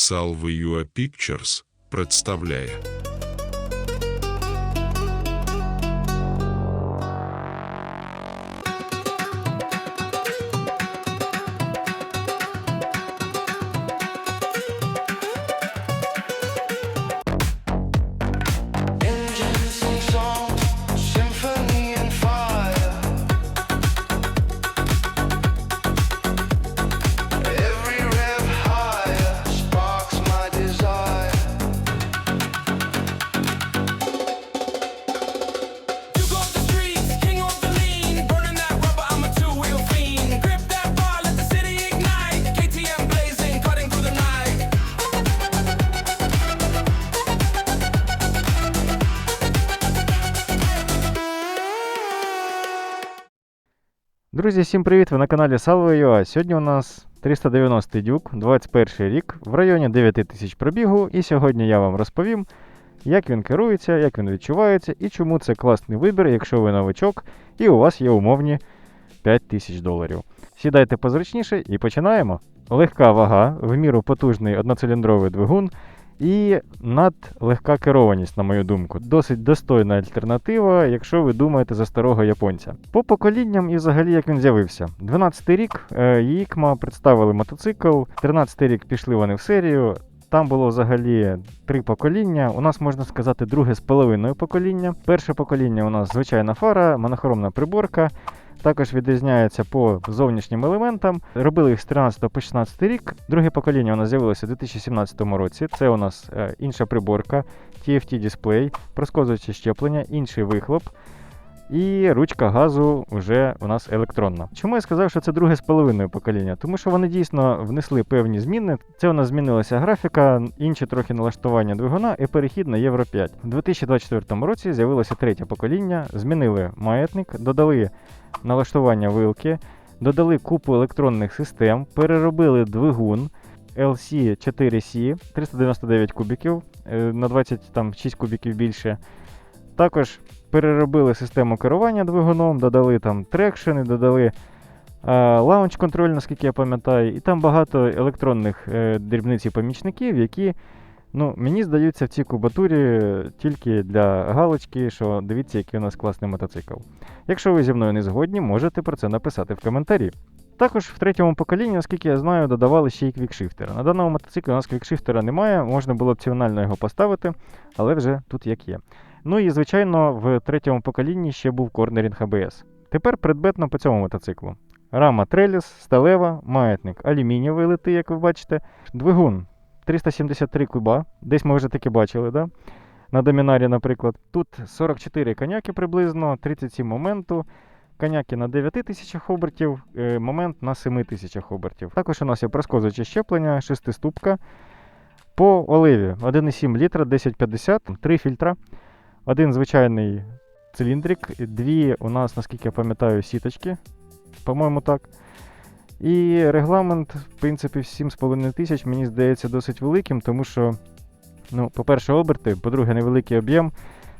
Salve Pictures представляє Друзі, всім привіт! Ви на каналі Salvo.ua. Сьогодні у нас 390 дюк, 21 рік, в районі 9000 пробігу. І сьогодні я вам розповім, як він керується, як він відчувається і чому це класний вибір, якщо ви новичок і у вас є умовні 5000 доларів. Сідайте позручніше і починаємо. Легка вага, в міру потужний одноциліндровий двигун і надлегка керованість, на мою думку. Досить достойна альтернатива, якщо ви думаєте за старого японця. По поколінням і взагалі як він з'явився. 12 рік е, Їкма представили мотоцикл, 13 рік пішли вони в серію. Там було взагалі три покоління. У нас можна сказати друге з половиною покоління. Перше покоління у нас звичайна фара, монохромна приборка. Також відрізняється по зовнішнім елементам. Робили їх з 13 по 16 рік. Друге покоління у нас з'явилося у 2017 році. Це у нас е, інша приборка, TFT дисплей, проскозуюче щеплення, інший вихлоп. І ручка газу вже у нас електронна. Чому я сказав, що це друге з половиною покоління? Тому що вони дійсно внесли певні зміни. Це у нас змінилася графіка, інші трохи налаштування двигуна і перехід на Євро 5. У 2024 році з'явилося третє покоління, змінили маятник, додали налаштування вилки, додали купу електронних систем, переробили двигун LC4C 399 кубіків е, на 26 кубіків більше. Також переробили систему керування двигуном, додали там трекшени, додали лаунч контроль, наскільки я пам'ятаю, і там багато електронних е, дрібниць і помічників, які ну, мені здаються в цій кубатурі тільки для галочки, що дивіться, який у нас класний мотоцикл. Якщо ви зі мною не згодні, можете про це написати в коментарі. Також в третьому поколінні, наскільки я знаю, додавали ще й квікшифтер. На даному мотоциклі у нас квікшифтера немає, можна було опціонально його поставити, але вже тут як є. Ну і звичайно, в третьому поколінні ще був корнерінг ABS. Тепер предметно по цьому мотоциклу. Рама Треліс, сталева, маятник, алюмінієвий лити, як ви бачите. Двигун 373 куба. Десь ми вже таки бачили, да? На домінарі, наприклад. Тут 44 коняки приблизно, 37 моменту. Коняки на 9000 обертів, е, момент на 7000 обертів. Також у нас є проскозуюче щеплення, 6 ступка. По оливі 1,7 літра, 1050, 3 фільтра. Один звичайний циліндрик, дві у нас, наскільки я пам'ятаю, сіточки. По-моєму, так. І регламент, в принципі, 7,5 тисяч, мені здається, досить великим, тому що, ну, по-перше, оберти, по-друге, невеликий об'єм.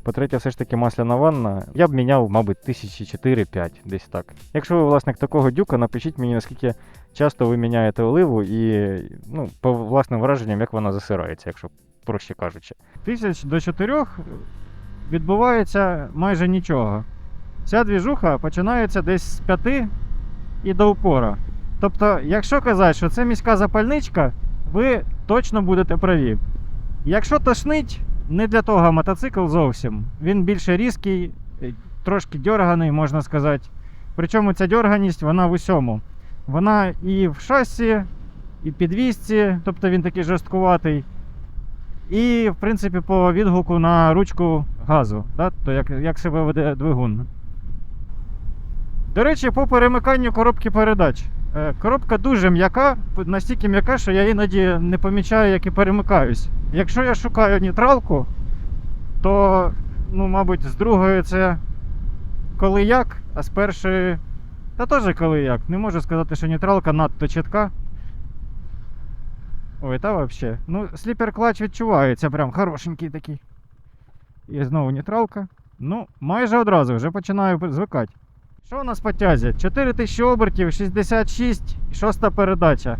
По-третє, все ж таки масляна ванна. Я б міняв, мабуть, тисячі 4-5, десь так. Якщо ви власник такого дюка, напишіть мені, наскільки часто ви міняєте оливу і ну, по власним враженням, як вона засирається, якщо проще кажучи. Тисяч до 4 відбувається майже нічого. Ця двіжуха починається десь з 5 і до упора. Тобто, якщо казати, що це міська запальничка, ви точно будете праві. Якщо тошнить, не для того мотоцикл зовсім. Він більше різкий, е, трошки дьорганий, можна сказати. Причому ця дьорганість вона в усьому. Вона і в шасі, і в підвісці, тобто він такий жорсткуватий. І, в принципі, по відгуку на ручку газу, да? то як, як себе веде двигун. До речі, по перемиканню коробки передач. Е, Коробка дуже м'яка, настільки м'яка, що я іноді не помічаю, як і перемикаюсь. Якщо я шукаю нейтралку, то, ну, мабуть, з другої це коли як, а з першої. Та теж коли як. Не можу сказати, що нейтралка надто чітка. Ой, та взагалі. Ну, сліпер клач відчувається, прям хорошенький такий. І знову нейтралка. Ну, майже одразу вже починаю звикати. Що у нас по тязі? 4000 обертів, 66, шоста передача.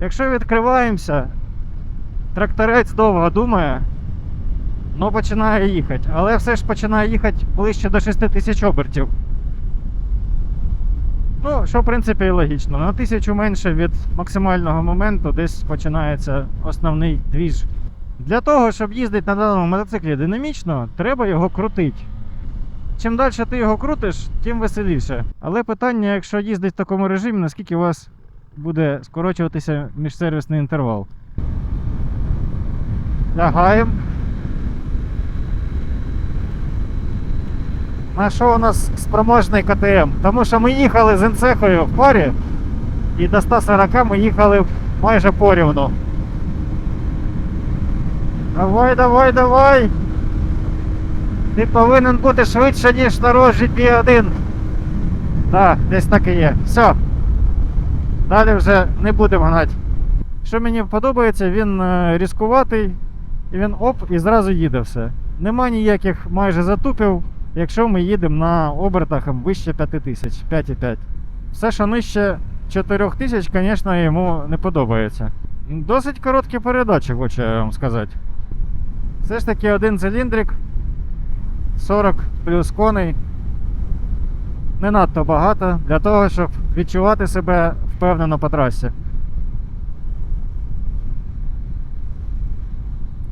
Якщо відкриваємося, тракторець довго думає, ну починає їхати. Але все ж починає їхати ближче до 6 тисяч обертів. Ну, що в принципі і логічно. На тисячу менше від максимального моменту десь починається основний двіж. Для того, щоб їздити на даному мотоциклі динамічно, треба його крутити. Чим далі ти його крутиш, тим веселіше. Але питання, якщо їздить в такому режимі, наскільки у вас буде скорочуватися міжсервісний інтервал. Лягаємо. На що у нас спроможний КТМ? Тому що ми їхали з інцехою в парі, і до 140 ми їхали майже порівну. Давай, давай, давай! Ти повинен бути швидше, ніж на GP1. Так, десь так і є. Все. Далі вже не будемо гнати. Що мені подобається, він е, різкуватий, і він оп, і зразу їде все. Нема ніяких майже затупів, якщо ми їдемо на обертах вище 5000, 5,5. Все, що нижче 4000, звісно, йому не подобається. Досить короткі передачі, хочу я вам сказати. Все ж таки один циліндрик, 40 плюс коней. Не надто багато для того, щоб відчувати себе впевнено по трасі.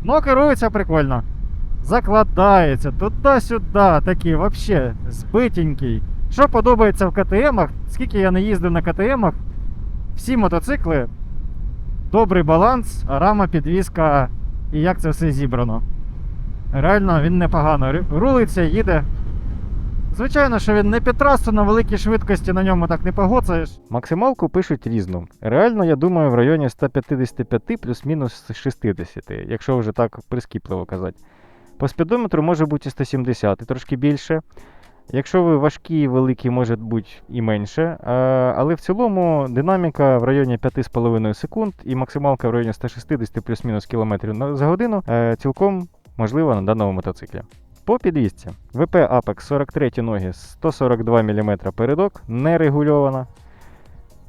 Ну, керується прикольно. Закладається туди-сюди, такий вообще збитенький. Що подобається в КТМах, скільки я не їздив на КТМах, всі мотоцикли, добрий баланс, рама, підвізка і як це все зібрано. Реально він непогано рулиться, їде. Звичайно, що він не під трасу на великій швидкості на ньому так не погоцаєш. Максималку пишуть різну. Реально, я думаю, в районі 155 плюс-мінус 60, якщо вже так прискіпливо казати. По спідометру може бути і 170, і трошки більше. Якщо ви важкі і великі, може бути і менше. Е, Але в цілому динаміка в районі 5,5 секунд і максималка в районі 160 плюс-мінус кілометрів за годину е, цілком можлива на даному мотоциклі. По підвісці. ВП Apex 43 ноги 142 мм передок, не регульована.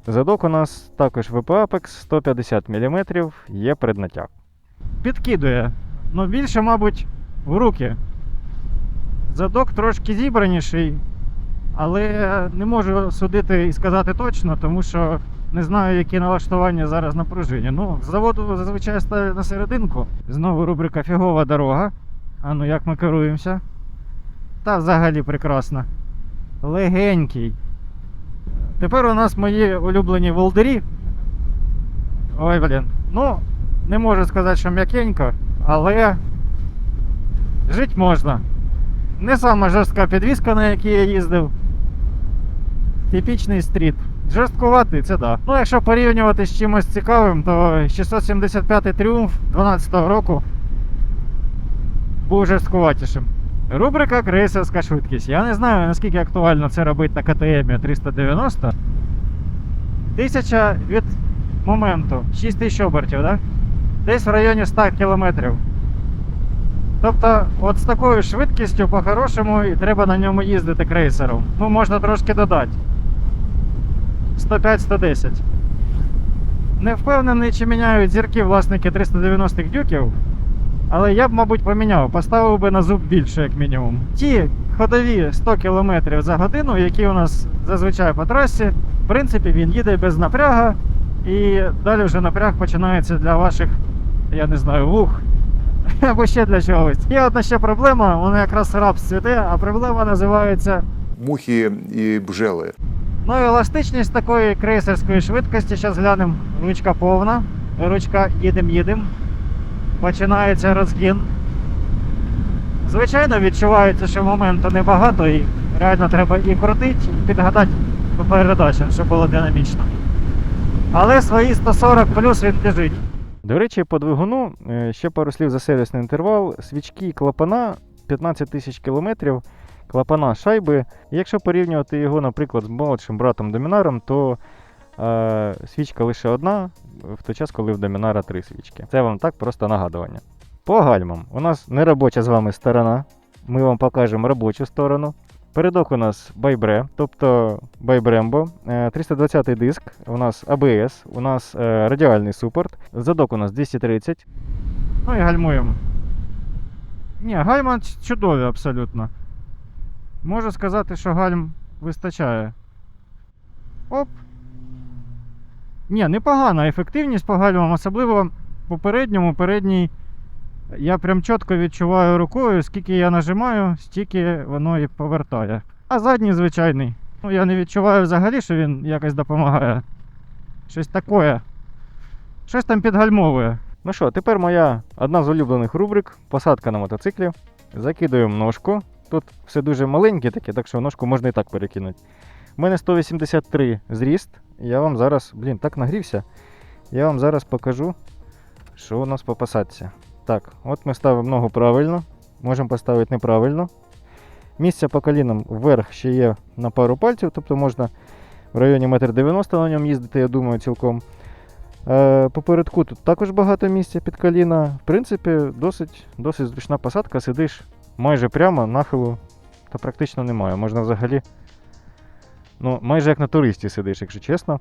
Задок у нас також ВП Apex 150 мм, є преднатяг. Підкидує. Ну більше, мабуть, в руки. Задок трошки зібраніший, але не можу судити і сказати точно, тому що не знаю, які налаштування зараз на пружині. Ну, з заводу зазвичай ставлю на серединку. Знову рубрика Фігова дорога. А ну як ми керуємося? Та взагалі прекрасно. Легенький. Тепер у нас мої улюблені волдері. Ой, блін. Ну, не можу сказати, що м'якенько, але жити можна. Не сама жорстка підвізка, на якій я їздив. Типічний стріт. Жорсткуватий, це да. Ну, якщо порівнювати з чимось цікавим, то 675 тріумф 12 року був жорсткуватішим. Рубрика крейсерська швидкість. Я не знаю, наскільки актуально це робити на КТМ 390. Тисяча від моменту, 6 тисяч обертів, да? десь в районі 100 кілометрів. Тобто, от з такою швидкістю, по-хорошому, і треба на ньому їздити крейсером. Ну, можна трошки додати. 105-110. Не впевнений, чи міняють зірки власники 390-х дюків. Але я б, мабуть, поміняв, поставив би на зуб більше, як мінімум. Ті ходові 100 км за годину, які у нас зазвичай по трасі, в принципі, він їде без напряга, і далі вже напряг починається для ваших, я не знаю, вух. Або ще для чогось. Є одна ще проблема, вона якраз раб цвіте, а проблема називається мухи і бжели. Ну і еластичність такої крейсерської швидкості, зараз глянемо, ручка повна, ручка їдем, їдем. Починається розгін. Звичайно, відчувається, що моменту небагато і реально треба і крутити, і підгадати по передачам, щоб було динамічно. Але свої 140 плюс він біжить. До речі, по двигуну е, ще пару слів за сервісний інтервал. Свічки клапана 15 тисяч кілометрів, клапана шайби. Якщо порівнювати його, наприклад, з молодшим братом Домінаром, то е, свічка лише одна, в той час, коли в Домінара три свічки. Це вам так просто нагадування. По гальмам. У нас не робоча з вами сторона. Ми вам покажемо робочу сторону. Передок у нас Байбре, тобто Байбрембо. 320 диск, у нас ABS, у нас е, радіальний супорт. Задок у нас 230. Ну і гальмуємо. Ні, гальма чудові абсолютно. Можу сказати, що гальм вистачає. Оп. Ні, непогана ефективність по гальмам, особливо попередньому, передній. Я прям чітко відчуваю рукою, скільки я нажимаю, стільки воно і повертає. А задній звичайний. Ну, я не відчуваю взагалі, що він якось допомагає. Щось таке. Щось там підгальмовує. Ну що, тепер моя одна з улюблених рубрик посадка на мотоциклі. Закидуємо ножку. Тут все дуже маленьке таке, так що ножку можна і так перекинути. У мене 183 зріст. Я вам зараз, блін, так нагрівся. Я вам зараз покажу, що у нас по посадці. Так, от ми ставимо ногу правильно, можемо поставити неправильно. Місце по колінам вверх ще є на пару пальців, тобто можна в районі 1,90 м на ньому їздити, я думаю, цілком. Е, попередку тут також багато місця під коліна. В принципі, досить, досить зручна посадка, сидиш майже прямо, нахилу та практично немає. Можна взагалі. Ну, майже як на туристі сидиш, якщо чесно.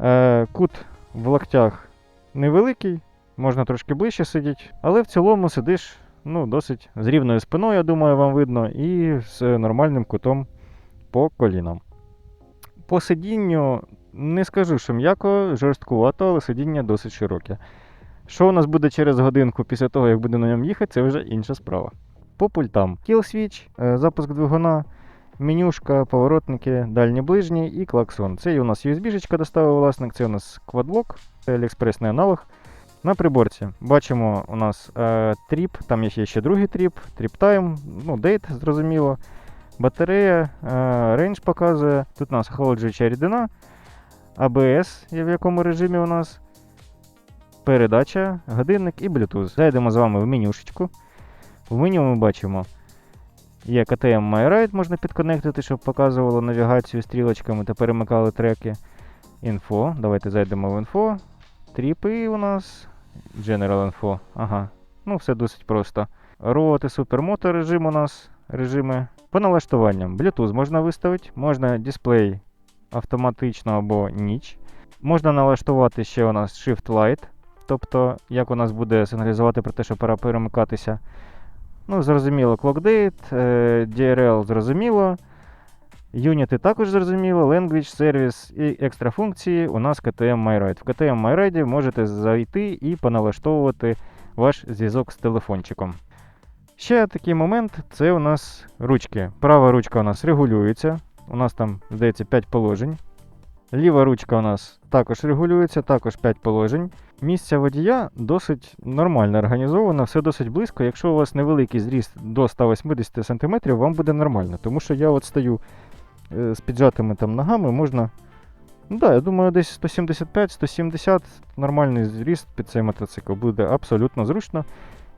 Е, кут в локтях невеликий, можна трошки ближче сидіти, але в цілому сидиш ну, досить з рівною спиною, я думаю, вам видно, і з нормальним кутом по колінам. По сидінню не скажу, що м'яко, жорсткувато, але сидіння досить широке. Що у нас буде через годинку після того, як буде на ньому їхати, це вже інша справа. По пультам Kill Switch, е, запуск двигуна, менюшка, поворотники, дальні ближні і клаксон. Це і у нас USB-шечка доставив власник, це у нас квадлок, це AliExpress на На приборці бачимо у нас е, тріп, там є ще другий тріп, тріп тайм, ну, дейт, зрозуміло. Батарея, е, показує. Тут у нас охолоджуюча рідина, є в якому режимі у нас. Передача, годинник і Bluetooth. Зайдемо з вами в менюшечку. В меню ми бачимо Є KTM MyRide, можна підконектити, щоб показувало навігацію стрілочками та перемикали треки. Інфо. Давайте зайдемо в інфо. Тріпи у нас. General Info. Ага. Ну, все досить просто. І супермото режим у нас. Режими. По налаштуванням. Bluetooth можна виставити, можна дисплей автоматично або ніч. Можна налаштувати ще у нас Shift Light. Тобто, як у нас буде сигналізувати про те, що пора перемикатися. Ну, зрозуміло, ClockDate, е, DRL зрозуміло. Юніти також зрозуміло, Language, Service і екстра функції у нас KTM MyRide. В KTM MyRide можете зайти і поналаштовувати ваш зв'язок з телефончиком. Ще такий момент це у нас ручки. Права ручка у нас регулюється. У нас там, здається, 5 положень. Ліва ручка у нас також регулюється, також 5 положень. Місце водія досить нормально організовано, все досить близько. Якщо у вас невеликий зріст до 180 см, вам буде нормально. Тому що я от стою з піджатими там ногами, можна. Ну да, я думаю, десь 175-170 нормальний зріст під цей мотоцикл буде абсолютно зручно.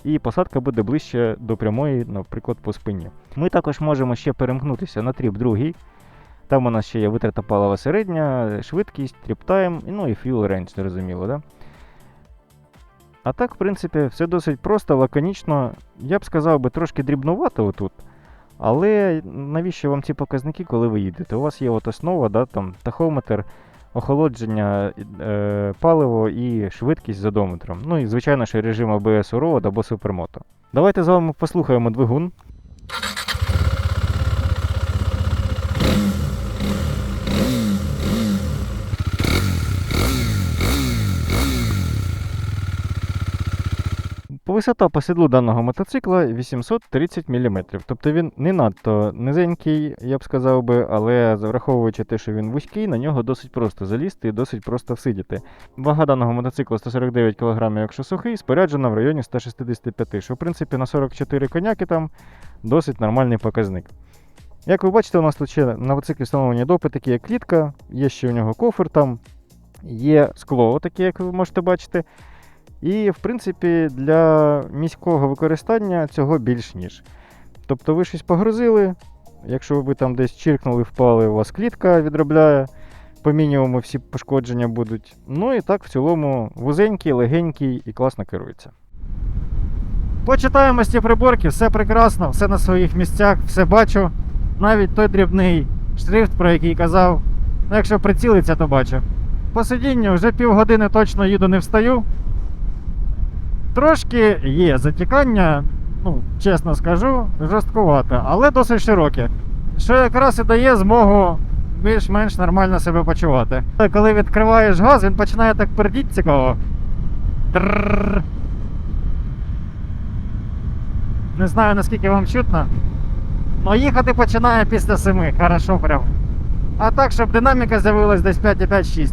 І посадка буде ближче до прямої, наприклад, по спині. Ми також можемо ще перемкнутися на тріп другий. Там у нас ще є витрата палива середня, швидкість, тріп-тайм, ну і fuel range, зрозуміло, да? А так, в принципі, все досить просто, лаконічно. Я б сказав би трошки дрібнувато отут. Але навіщо вам ці показники, коли ви їдете? У вас є от основа, да, там, тахометр, охолодження, е, паливо і швидкість з одометром. Ну і, звичайно, ще режим ABS Road або супермото. Давайте з вами послухаємо двигун. Висота по седлу даного мотоцикла 830 мм. Тобто він не надто низенький, я б сказав би, але враховуючи те, що він вузький, на нього досить просто залізти і досить просто всидіти. Вага даного мотоцикла 149 кг, якщо сухий, споряджена в районі 165 що в принципі на 44 коняки там досить нормальний показник. Як ви бачите, у нас тут ще на мотоциклі встановлені допи, такі як клітка, є ще у нього кофр там, є скло, таке, як ви можете бачити. І, в принципі, для міського використання цього більш ніж. Тобто ви щось погрузили, якщо ви там десь чиркнули, впали, у вас клітка відробляє, по мінімуму всі пошкодження будуть. Ну і так в цілому вузенький, легенький і класно керується. По читаємості приборки, все прекрасно, все на своїх місцях, все бачу. навіть той дрібний шрифт, про який казав. Ну, якщо прицілиться, то бачу. По сидінню вже півгодини точно їду не встаю. Трошки є затікання, ну, чесно скажу, жорсткувато, але досить широке. Що якраз і дає змогу більш-менш нормально себе почувати. Коли відкриваєш газ, він починає так пердіть цікаво. Трррр. Не знаю наскільки вам чутно. Но їхати починає після 7, хорошо прям. А так, щоб динаміка з'явилась десь 5,5-6.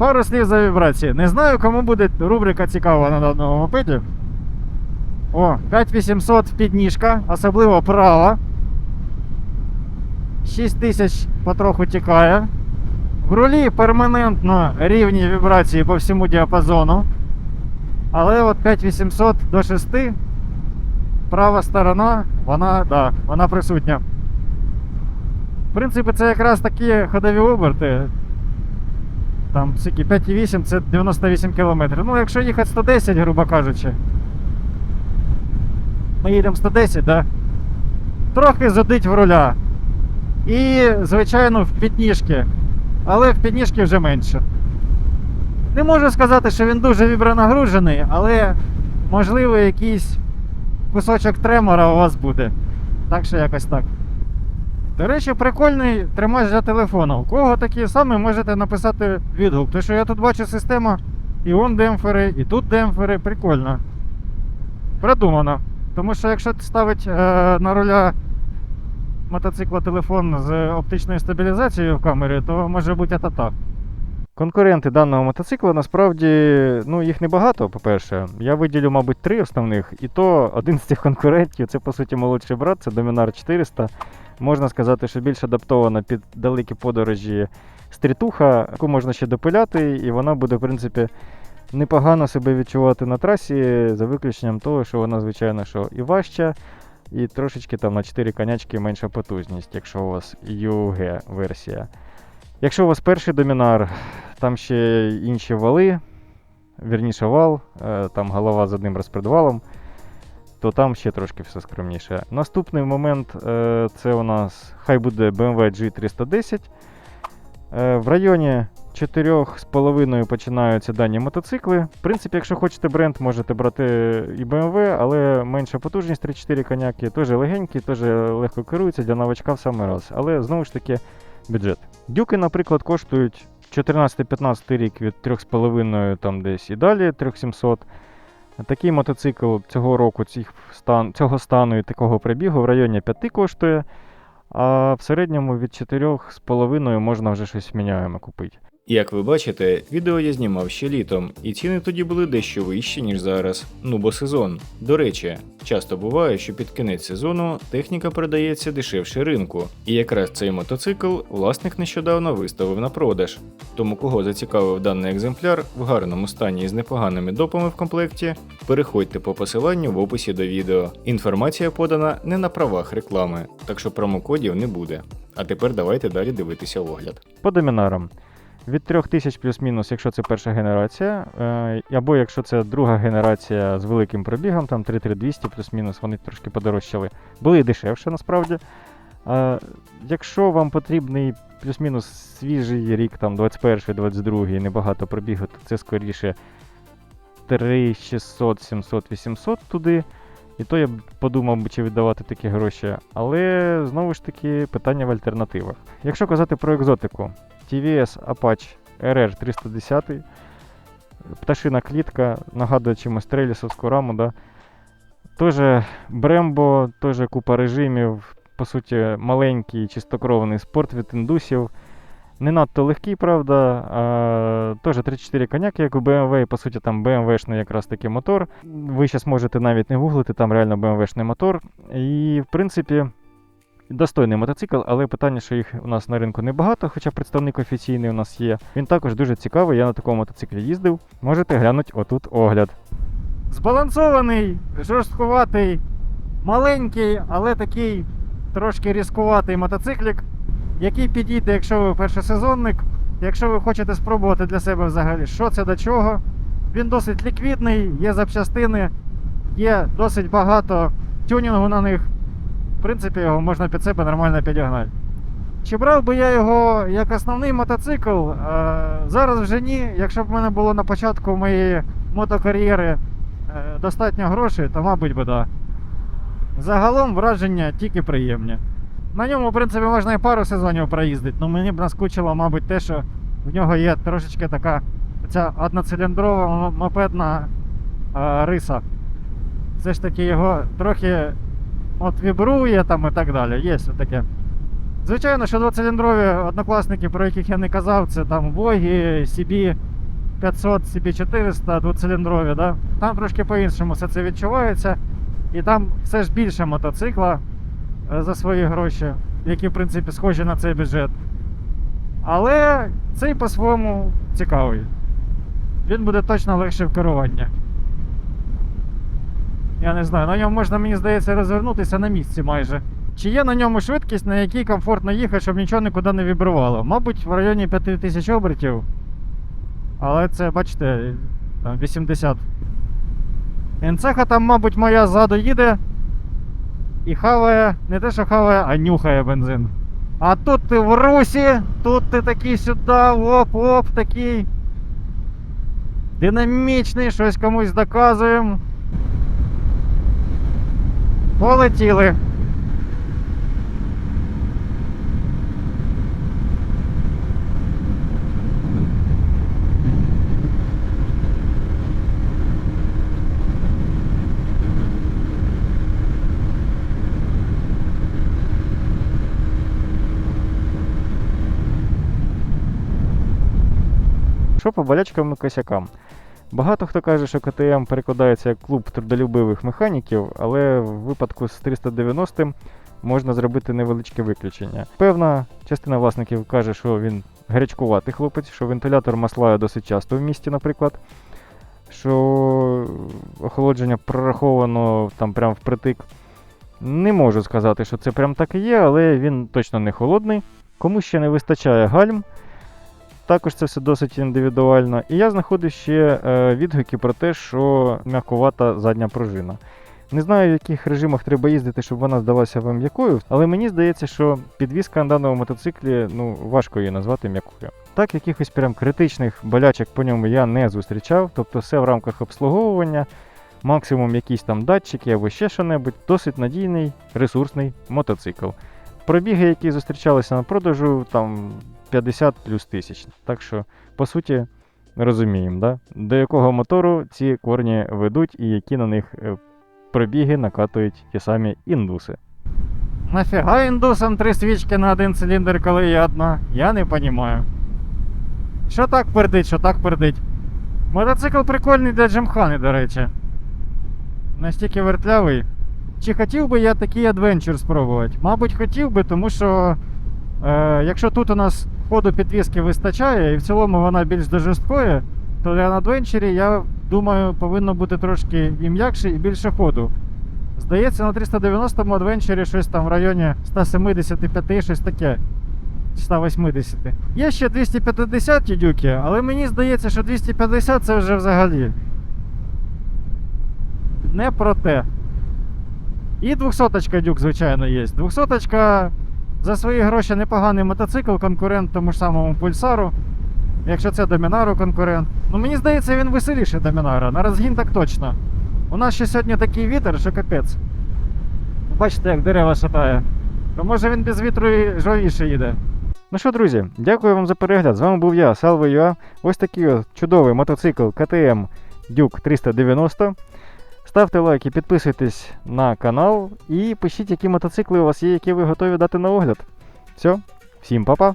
Пару слів за вібрації. Не знаю, кому буде рубрика цікава на даному мопеді. О, 5800 підніжка, особливо права. 6000 потроху тікає. В рулі перманентно рівні вібрації по всьому діапазону. Але от 5800 до 6 права сторона, вона, да, вона присутня. В принципі, це якраз такі ходові оберти. Там скільки 5,8 це 98 км. Ну, якщо їхати 110, грубо кажучи. Ми їдемо 110, да? Трохи задить в руля. І, звичайно, в підніжки. Але в підніжки вже менше. Не можу сказати, що він дуже вібронагружений, але можливо якийсь кусочок тремора у вас буде. Так що якось так. До речі, прикольний тримач для телефону. У кого такі самі, можете написати відгук. Тому що я тут бачу система і он демпфери, і тут демпфери. Прикольно. Продумано. Тому що якщо ставить е, на руля мотоцикла телефон з оптичною стабілізацією в камері, то може бути так. Конкуренти даного мотоцикла насправді ну, їх небагато, по-перше. Я виділю, мабуть, три основних, і то один з цих конкурентів це по суті молодший брат, це Dominar 400. Можна сказати, що більш адаптована під далекі подорожі стрітуха, яку можна ще допиляти, і вона буде, в принципі, непогано себе відчувати на трасі, за виключенням того, що вона, звичайно, що і важча, і трошечки там на 4 конячки менша потужність, якщо у вас UG версія. Якщо у вас перший домінар, там ще інші вали, вірніше вал, е, там голова з одним розпредвалом, то там ще трошки все скромніше. Наступний момент е, це у нас хай буде BMW G310. Е, В районі 4,5 починаються дані мотоцикли. В принципі, якщо хочете бренд, можете брати і BMW, але менша потужність 3-4 коняки, теж легенькі, теж легко керуються для новачка в самий раз. Але знову ж таки бюджет. Дюки, наприклад, коштують 14-15 рік від 3,5 там десь і далі 3700. Такий мотоцикл цього року цього стану і такого прибігу в районі 5 коштує, а в середньому від 4,5 можна вже щось міняємо купити. Як ви бачите, відео я знімав ще літом, і ціни тоді були дещо вищі, ніж зараз. Ну бо сезон. До речі, часто буває, що під кінець сезону техніка продається дешевше ринку, і якраз цей мотоцикл власник нещодавно виставив на продаж. Тому кого зацікавив даний екземпляр в гарному стані і з непоганими допами в комплекті, переходьте по посиланню в описі до відео. Інформація подана не на правах реклами, так що промокодів не буде. А тепер давайте далі дивитися огляд. По домінарам. Від 3000 плюс-мінус, якщо це перша генерація, е, або якщо це друга генерація з великим пробігом, там 33200 плюс-мінус, вони трошки подорожчали. Були і дешевше насправді. Якщо вам потрібний плюс-мінус свіжий рік, там 21 22 небагато пробігу, то це скоріше 3600, 700, 800 туди. І то я б подумав, чи віддавати такі гроші. Але знову ж таки питання в альтернативах. Якщо казати про екзотику, TVS Apache RR 310, пташина клітка, нагадує чимось трейлісовську раму, да? Теж Брембо, теж купа режимів, по суті, маленький чистокровний спорт від індусів. Не надто легкий, правда. Теж 34 коняки, як у BMW, по суті там BMW-шний якраз таки мотор. Ви зараз можете навіть не гуглити, там реально BMW-шний мотор. І, в принципі, достойний мотоцикл, але питання, що їх у нас на ринку небагато, хоча представник офіційний у нас є. Він також дуже цікавий, я на такому мотоциклі їздив. Можете глянути отут огляд. Збалансований, жорсткуватий, маленький, але такий трошки різкуватий мотоциклік, який підійде, якщо ви першосезонник, якщо ви хочете спробувати для себе взагалі, що це до чого. Він досить ліквідний, є запчастини, є досить багато тюнінгу на них. В принципі, його можна під себе нормально підігнати. Чи брав би я його як основний мотоцикл? Е, зараз вже ні. Якщо б в мене було на початку моєї мотокар'єри е, достатньо грошей, то мабуть би да. Загалом враження тільки приємні. На ньому, в принципі, можна і пару сезонів проїздити, але мені б наскучило, мабуть, те, що в нього є трошечки така ця одноциліндрова мопедна е, риса. Все ж таки його трохи от вібрує там і так далі. Є таке. Звичайно, що двоциліндрові однокласники, про яких я не казав, це там Вогі, CB 500, CB 400, двоциліндрові, да? там трошки по-іншому все це відчувається. І там все ж більше мотоцикла е, за свої гроші, які, в принципі, схожі на цей бюджет. Але цей по-своєму цікавий. Він буде точно легше в керуванні. Я не знаю, на ньому можна, мені здається, розвернутися на місці майже. Чи є на ньому швидкість, на якій комфортно їхати, щоб нічого нікуди не вібрувало? Мабуть, в районі 5000 обертів. Але це, бачите, там 80. Енцеха там, мабуть, моя ззаду їде і хаває, не те, що хаває, а нюхає бензин. А тут ти в русі, тут ти такий сюди, оп-оп, такий. Динамічний, щось комусь доказуємо. Полетіли. Що по болячкам і косякам? Багато хто каже, що КТМ перекладається як клуб трудолюбивих механіків, але в випадку з 390 можна зробити невеличке виключення. Певна частина власників каже, що він гарячкуватий хлопець, що вентилятор маслає досить часто в місті, наприклад. Що охолодження прораховано там прям впритик. Не можу сказати, що це прям так і є, але він точно не холодний. Кому ще не вистачає гальм, також це все досить індивідуально. І я знаходив ще е, відгуки про те, що м'якувата задня пружина. Не знаю, в яких режимах треба їздити, щоб вона здалася вам м'якою, але мені здається, що підвізка на даному мотоциклі ну, важко її назвати м'якою. Так, якихось прям критичних болячок по ньому я не зустрічав, тобто все в рамках обслуговування, максимум якісь там датчики або ще що-небудь, досить надійний, ресурсний мотоцикл. Пробіги, які зустрічалися на продажу, там 50 плюс тисяч. Так що, по суті, розуміємо, да? до якого мотору ці корні ведуть і які на них е, пробіги накатують ті самі індуси. Нафіга індусам три свічки на один циліндр, коли є одна? Я не розумію. Що так пердить, що так пердить. Мотоцикл прикольний для джимхани, до речі. Настільки вертлявий. Чи хотів би я такий адвенчур спробувати? Мабуть, хотів би, тому що е, якщо тут у нас ходу підвіски вистачає, і в цілому вона більш до жорсткої, то на адвенчурі, я думаю, повинно бути трошки і м'якше, і більше ходу. Здається, на 390-му адвенчурі щось там в районі 175, щось таке. 180. Є ще 250 дюки, але мені здається, що 250 це вже взагалі. Не про те. І 200 дюк, звичайно, є. 200 за свої гроші непоганий мотоцикл, конкурент тому ж самому пульсару. Якщо це Домінару конкурент. Ну мені здається, він веселіше Домінара. На розгін так точно. У нас ще сьогодні такий вітер, що капець. Бачите, як дерева шатає. То може він без вітру і жовіше їде. Ну що, друзі, дякую вам за перегляд. З вами був я, Salvo.ua. Ось такий чудовий мотоцикл KTM Duke 390. Ставте лайки, підписуйтесь на канал і пишіть, які мотоцикли у вас є, які ви готові дати на огляд. Все, всім па-па.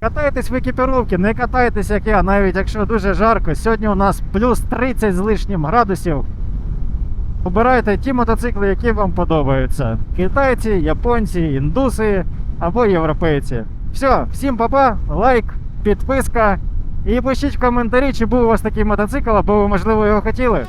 Катайтесь в екіпіровці, не катайтесь, як я, навіть якщо дуже жарко. Сьогодні у нас плюс 30 з лишнім градусів. Обирайте ті мотоцикли, які вам подобаються. Китайці, японці, індуси або європейці. Все, всім па-па, лайк, підписка. І пишіть в коментарі, чи був у вас такий мотоцикл, або ви, можливо, його хотіли.